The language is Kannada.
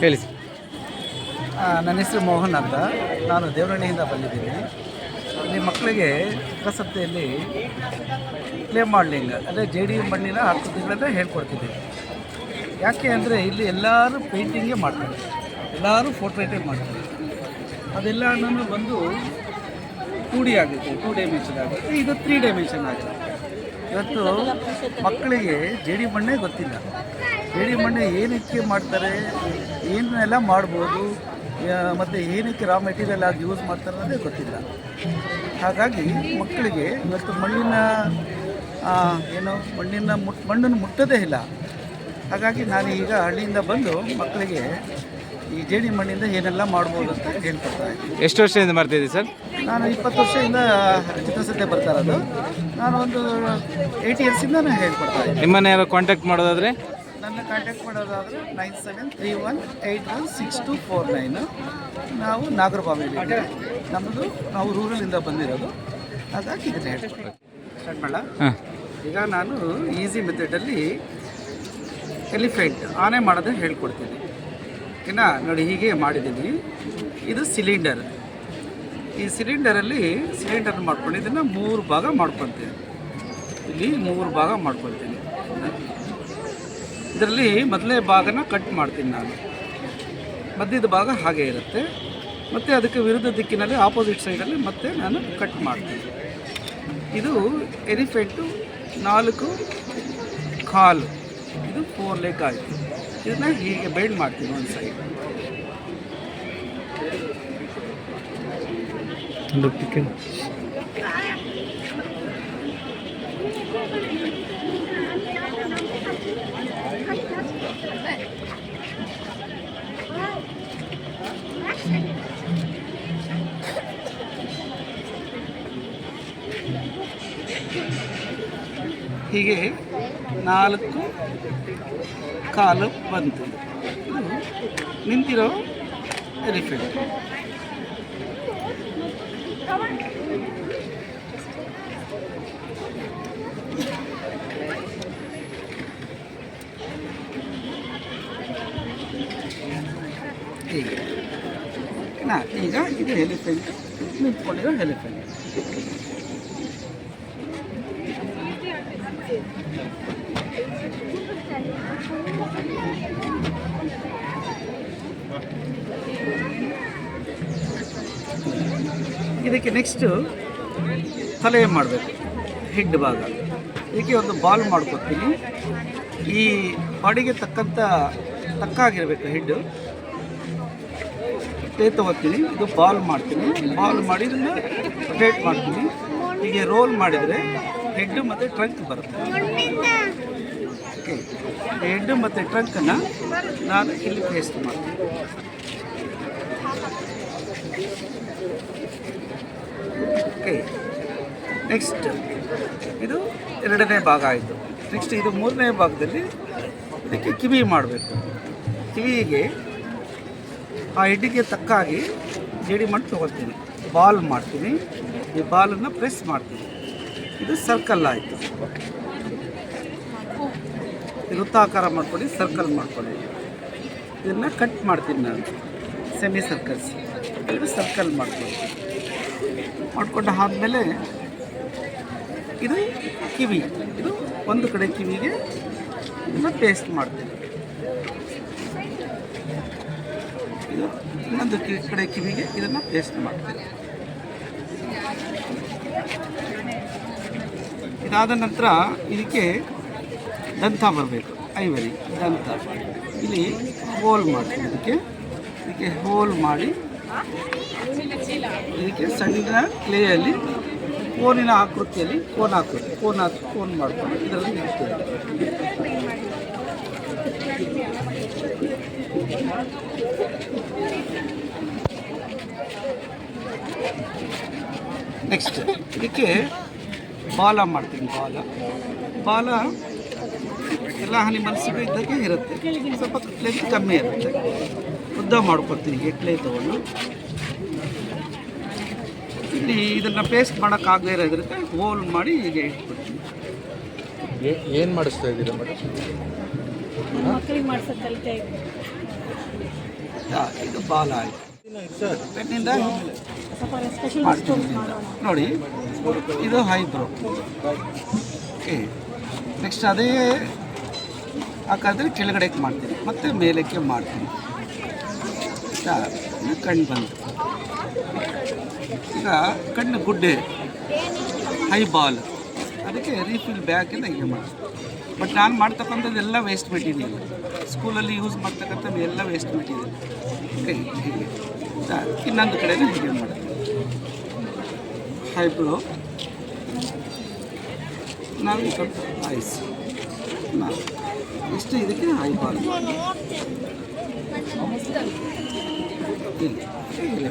ಹೇಳಿ ನನ್ನ ಹೆಸರು ಮೋಹನ್ ಅಂತ. ನಾನು ದೇವರಹಳ್ಳಿಯಿಂದ ಬಂದಿದ್ದೀನಿ. ಇಲ್ಲಿ ಮಕ್ಕಳಿಗೆ ಕಸತ್ತೆಯಲ್ಲಿ ಕ್ಲೇ ಮಾಡಲಿಂಗ್ ಅಂದರೆ ಜೆ ಡಿ ಮಣ್ಣಿನ ಆಕೃತಿಗಳನ್ನು ಹೇಳ್ಕೊಡ್ತಿದ್ದೀನಿ ಯಾಕೆ ಅಂದರೆ ಇಲ್ಲಿ ಎಲ್ಲರೂ ಪೇಂಟಿಂಗೇ ಮಾಡ್ತಾರೆ. ಎಲ್ಲರೂ ಫೋರ್ಟ್ರೇಟೇ ಮಾಡ್ತಾರೆ. ಅದೆಲ್ಲ ನಾನು ಬಂದು ಟೂ ಡಿ ಆಗುತ್ತೆ. ಟೂ ಡೈಮೆನ್ಷನ್ ಆಗುತ್ತೆ. ಇದು ತ್ರೀ ಡೈಮೆನ್ಷನ್ ಆಗುತ್ತೆ ಇವತ್ತು ಮಕ್ಕಳಿಗೆ ಜೇಡಿ ಮಣ್ಣೇ ಗೊತ್ತಿಲ್ಲ. ಜೇಡಿ ಮಣ್ಣು ಏನಕ್ಕೆ ಮಾಡ್ತಾರೆ ಏನನ್ನೆಲ್ಲ ಮಾಡ್ಬೋದು ಮತ್ತು ಏನಕ್ಕೆ ರಾ ಮೆಟೀರಿಯಲ್ ಆಗಿ ಯೂಸ್ ಮಾಡ್ತಾರೆ ಅನ್ನೋದೇ ಗೊತ್ತಿಲ್ಲ. ಹಾಗಾಗಿ ಮಕ್ಕಳಿಗೆ ಇವತ್ತು ಮಣ್ಣಿನ ಏನು ಮಣ್ಣಿನ ಮುಟ್ ಮಣ್ಣನ್ನು ಮುಟ್ಟೋದೇ ಇಲ್ಲ. ಹಾಗಾಗಿ ನಾನು ಈಗ ಹಳ್ಳಿಯಿಂದ ಬಂದು ಮಕ್ಕಳಿಗೆ ಈ ಜೇಡಿ ಮಣ್ಣಿಂದ ಏನೆಲ್ಲ ಮಾಡ್ಬೋದು ಅಂತ ಹೇಳ್ಕೊಡ್ತಾ ಇದ್ದೀನಿ. ಎಷ್ಟು ವರ್ಷದಿಂದ ಮಾಡ್ತಿದ್ದೀವಿ ಸರ್? ನಾನು ಇಪ್ಪತ್ತು ವರ್ಷದಿಂದ ಚಿತ್ರಸತೆ ಬರ್ತಾ ಇರೋದು. ನಾನು ಒಂದು ಏಯ್ಟ್ ಇಯರ್ಸಿಂದ ನಾನು ಹೇಳ್ಕೊಡ್ತಾ ಇದ್ದೀನಿ. ನಿಮ್ಮನ್ನ ಯಾರು ಕಾಂಟ್ಯಾಕ್ಟ್ ಮಾಡೋದಾದ್ರೆ? ನನ್ನ ಕಾಂಟ್ಯಾಕ್ಟ್ ಮಾಡೋದಾದರೆ nine seven three one eight one six two four nine ನಾವು ನಾಗರಬಾವಿ ನಮ್ಮದು ನಾವು ರೂರಲಿಂದ ಬಂದಿರೋದು. ಹಾಗಾಗಿ ಇದನ್ನು ಹೇಳ್ಕೊಡ್ತೀನಿ ಸ್ಟಾರ್ಟ್ ಮಾಡ ಈಗ ನಾನು ಈಸಿ ಮೆಥಡಲ್ಲಿ ಎಲಿಫೆಂಟ್ ಆನೆ ಮಾಡೋದು ಹೇಳ್ಕೊಡ್ತೀನಿ. ಇನ್ನು ನೋಡಿ ಹೀಗೆ ಮಾಡಿದ್ದೀನಿ. ಇದು ಸಿಲಿಂಡರ್ ಈ ಸಿಲಿಂಡರಲ್ಲಿ ಸಿಲಿಂಡರ್ ಮಾಡ್ಕೊಂಡು ಇದನ್ನು ಮೂರು ಭಾಗ ಮಾಡ್ಕೊತೀನಿ ಇಲ್ಲಿ ಮೂರು ಭಾಗ ಮಾಡ್ಕೊತೀನಿ ಇದರಲ್ಲಿ ಮೊದಲನೇ ಭಾಗನ ಕಟ್ ಮಾಡ್ತೀನಿ ನಾನು. ಮಧ್ಯದ ಭಾಗ ಹಾಗೆ ಇರುತ್ತೆ. ಮತ್ತು ಅದಕ್ಕೆ ವಿರುದ್ಧ ದಿಕ್ಕಿನಲ್ಲಿ ಆಪೋಸಿಟ್ ಸೈಡಲ್ಲಿ ಮತ್ತೆ ನಾನು ಕಟ್ ಮಾಡ್ತೀನಿ. ಇದು ಎಲಿಫೆಂಟು ನಾಲ್ಕು ಕಾಲು. ಇದು ಫೋರ್ ಲೇಕ್ ಆಯಿತು. ಇದನ್ನ ಹೀಗೆ ಬೆಂಡ್ ಮಾಡ್ತೀನಿ ಒಂದು ಸೈಡ್ ಹೀಗೆ ನಾಲ್ಕು ಕಾಲು ಬಂತು. ನಿಂತಿರೋ ಎಲಿಫೆಂಟ್ ಹೀಗೆ ನಾ ಈಗ ಇದು ಎಲಿಫೆಂಟ್ ನಿಂತ್ಕೊಂಡಿರೋ ಎಲಿಫೆಂಟ್ ಇದಕ್ಕೆ ನೆಕ್ಸ್ಟು ತಲೆ ಮಾಡಬೇಕು? ಹೆಡ್ ಭಾಗ. ಇದಕ್ಕೆ ಒಂದು ಬಾಲ್ ಮಾಡ್ಕೊತೀನಿ. ಈ ಬಾಡಿಗೆ ತಕ್ಕಂಥ ತಕ್ಕಾಗಿರಬೇಕು ಹೆಡ್ಡು ತೇ ತಗೋತೀನಿ, ಇದು ಬಾಲ್ ಮಾಡ್ತೀನಿ. ಬಾಲ್ ಮಾಡಿ ಇದನ್ನು ರೊಟೇಟ್ ಮಾಡ್ತೀನಿ. ಹೀಗೆ ರೋಲ್ ಮಾಡಿದರೆ ಹೆಡ್ಡು ಮತ್ತು ಟ್ರಂಕ್ ಬರುತ್ತೆ. ಓಕೆ ಹೆಡ್ಡು ಮತ್ತು ಟ್ರಂಕನ್ನು ನಾನು ಇಲ್ಲಿ ಪೇಸ್ಟ್ ಮಾಡ್ತೀನಿ. ಓಕೆ ನೆಕ್ಸ್ಟ್ ಇದು ಎರಡನೇ ಭಾಗ ಆಯಿತು. ನೆಕ್ಸ್ಟ್ ಇದು ಮೂರನೇ ಭಾಗದಲ್ಲಿ ಇದಕ್ಕೆ ಕಿವಿ ಮಾಡಬೇಕು. ಕಿವಿಗೆ ಆ ಹೆಡ್ಡಿಗೆ ತಕ್ಕಾಗಿ ಜೇಡಿ ಮಣ್ಣು ತೊಗೊಳ್ತೀನಿ. ಬಾಲ್ ಮಾಡ್ತೀನಿ. ಈ ಬಾಲನ್ನು ಪ್ರೆಸ್ ಮಾಡ್ತೀನಿ. ಇದು ಸರ್ಕಲ್ ಆಯಿತು. ವೃತ್ತಾಕಾರ ಮಾಡ್ಕೊಳ್ಳಿ, ಸರ್ಕಲ್ ಮಾಡ್ಕೊಳ್ಳಿ. ಇದನ್ನು ಕಟ್ ಮಾಡ್ತೀನಿ ನಾನು. Semi circles. ಇದು ಸರ್ಕಲ್ ಮಾಡ್ಕೊಳ್ಳಿ. ಮಾಡ್ಕೊಂಡು ಆದಮೇಲೆ ಇದು ಕಿವಿ. ಇದು ಒಂದು ಕಡೆ ಕಿವಿಗೆ ಇದನ್ನು ಪೇಸ್ಟ್ ಮಾಡ್ತೀನಿ. ಇದು. ಇನ್ನೊಂದು ಕಡೆ ಕಿವಿಗೆ ಇದನ್ನು ಪೇಸ್ಟ್ ಮಾಡ್ತೀವಿ. ಇದಾದ ನಂತರ ಇದಕ್ಕೆ ದಂತ ಬರಬೇಕು. ಐವರಿ, ದಂತ. ಇಲ್ಲಿ ಹೋಲ್ ಮಾಡ್ತೀವಿ ಇದಕ್ಕೆ. ಇದಕ್ಕೆ ಹೋಲ್ ಮಾಡಿ ಇದಕ್ಕೆ ಸಣ್ಣ ಕ್ಲೇಯಲ್ಲಿ ಕೋನಿನ ಆಕೃತಿಯಲ್ಲಿ, ಫೋನ್ ಆಕೃತಿ ಫೋನ್ ಹಾಕಿ, ಫೋನ್ ಮಾಡ್ಕೊಂಡು ಇದರಲ್ಲಿ ಇಡ್ತೀನಿ ನೆಕ್ಸ್ಟ್ ಇದಕ್ಕೆ ಬಾಲ ಮಾಡ್ತೀನಿ, ಬಾಲ. ಬಾಲ ಎಲ್ಲ ಹನಿ ಮನಸ್ಸಿಗೆ ಇದ್ದಾಗೆ ಇರುತ್ತೆ. ಸ್ವಲ್ಪ ಲೆಂತ್ ಕಮ್ಮಿ ಇರುತ್ತೆ. ಉದ್ದ ಮಾಡ್ಕೊತೀನಿ ಎಟ್ಲೆ ತೊಗೊಂಡು. ಇಲ್ಲಿ ಇದನ್ನು ಪೇಸ್ಟ್ ಮಾಡೋಕ್ಕಾಗದೇ ಇರೋದ್ರಿಂದ ಹೋಲ್ ಮಾಡಿ ಹೀಗೆ ಇಟ್ಬಿಡ್ತೀನಿ. ಏನು ಮಾಡಿಸ್ತಾ ಇದ್ದೀರಾ ಮೇಡಮ್ ಇದು. ಬಾಲ ಆಯಿತು. ನೋಡಿ ಇದು ಹೈಬ್ರೋ. ಓಕೆ. ನೆಕ್ಸ್ಟ್ ಅದೇ ಹಾಕಾದ್ರೆ ಕೆಳಗಡೆಗೆ ಮಾಡ್ತೀನಿ ಮತ್ತು ಮೇಲಕ್ಕೆ ಮಾಡ್ತೀನಿ. ಕಣ್ಣು ಬಂತು. ಈಗ ಕಣ್ಣು ಗುಡ್ಡೆ. ಹೈ ಬಾಲ್ ಅದಕ್ಕೆ ರೀಫಿಲ್ ಬ್ಯಾಕಿಂದ ಹೀಗೆ ಮಾಡಿ ಬಟ್ ನಾನು ಮಾಡ್ತಕ್ಕಂಥದ್ದೆಲ್ಲ ವೇಸ್ಟ್ ಮೆಟೀರಿಯಲ್ ಸ್ಕೂಲಲ್ಲಿ ಯೂಸ್ ಮಾಡ್ತಕ್ಕಂಥದ್ದು ಎಲ್ಲ ವೇಸ್ಟ್ ಮೆಟೀರಿಯಲ್ ಓಕೆ ಹೀಗೆ? ಇನ್ನೊಂದು ಕಡೆ ಹೀಗೆ ಹೈಬ್ರೋ ನಾವು ಸ್ವಲ್ಪ ಐಸ್ ನಾವು ಇಷ್ಟು ಇದಕ್ಕೆ ಇಲ್ಲ, ಇಲ್ಲಿ.